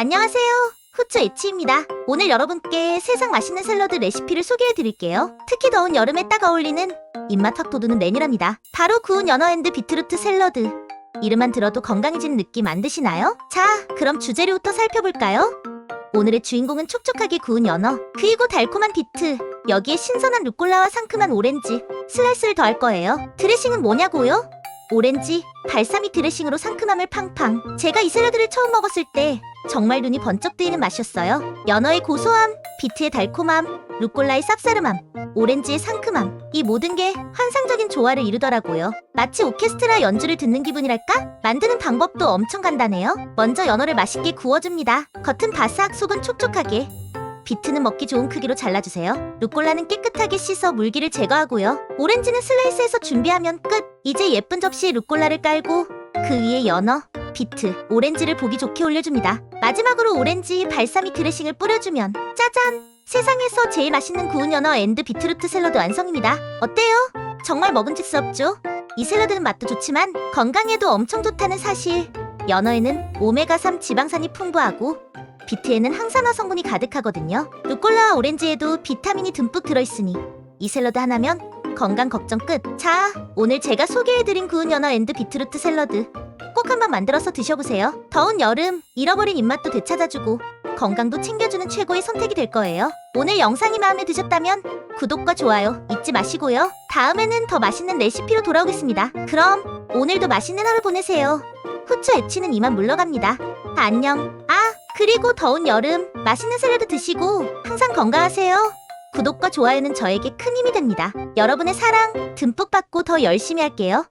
안녕하세요. 후추 에치입니다. 오늘 여러분께 세상 맛있는 샐러드 레시피를 소개해 드릴게요. 특히 더운 여름에 딱 어울리는 입맛 확 돋우는 메뉴랍니다. 바로 구운 연어 앤드 비트루트 샐러드. 이름만 들어도 건강해지는 느낌 안 드시나요? 자, 그럼 주재료부터 살펴볼까요? 오늘의 주인공은 촉촉하게 구운 연어, 그리고 달콤한 비트, 여기에 신선한 루꼴라와 상큼한 오렌지, 슬라이스를 더할 거예요. 드레싱은 뭐냐고요? 오렌지, 발사믹 드레싱으로 상큼함을 팡팡. 제가 이 샐러드를 처음 먹었을 때 정말 눈이 번쩍 뜨이는 맛이었어요. 연어의 고소함, 비트의 달콤함, 루꼴라의 쌉싸름함, 오렌지의 상큼함. 이 모든 게 환상적인 조화를 이루더라고요. 마치 오케스트라 연주를 듣는 기분이랄까? 만드는 방법도 엄청 간단해요. 먼저 연어를 맛있게 구워줍니다. 겉은 바삭, 속은 촉촉하게. 비트는 먹기 좋은 크기로 잘라주세요. 루꼴라는 깨끗하게 씻어 물기를 제거하고요. 오렌지는 슬라이스해서 준비하면 끝. 이제 예쁜 접시에 루꼴라를 깔고 그 위에 연어, 비트, 오렌지를 보기 좋게 올려줍니다. 마지막으로 오렌지, 발사믹 드레싱을 뿌려주면 짜잔! 세상에서 제일 맛있는 구운 연어 앤드 비트루트 샐러드 완성입니다. 어때요? 정말 먹음직스럽죠? 이 샐러드는 맛도 좋지만 건강에도 엄청 좋다는 사실. 연어에는 오메가3 지방산이 풍부하고 비트에는 항산화 성분이 가득하거든요. 루꼴라와 오렌지에도 비타민이 듬뿍 들어있으니 이 샐러드 하나면 건강 걱정 끝. 자, 오늘 제가 소개해드린 구운 연어 앤드 비트루트 샐러드 꼭 한번 만들어서 드셔보세요. 더운 여름 잃어버린 입맛도 되찾아주고 건강도 챙겨주는 최고의 선택이 될 거예요. 오늘 영상이 마음에 드셨다면 구독과 좋아요 잊지 마시고요. 다음에는 더 맛있는 레시피로 돌아오겠습니다. 그럼 오늘도 맛있는 하루 보내세요. 후추 애치는 이만 물러갑니다. 안녕. 아, 그리고 더운 여름 맛있는 샐러드 드시고 항상 건강하세요. 구독과 좋아요는 저에게 큰 힘이 됩니다. 여러분의 사랑 듬뿍 받고 더 열심히 할게요.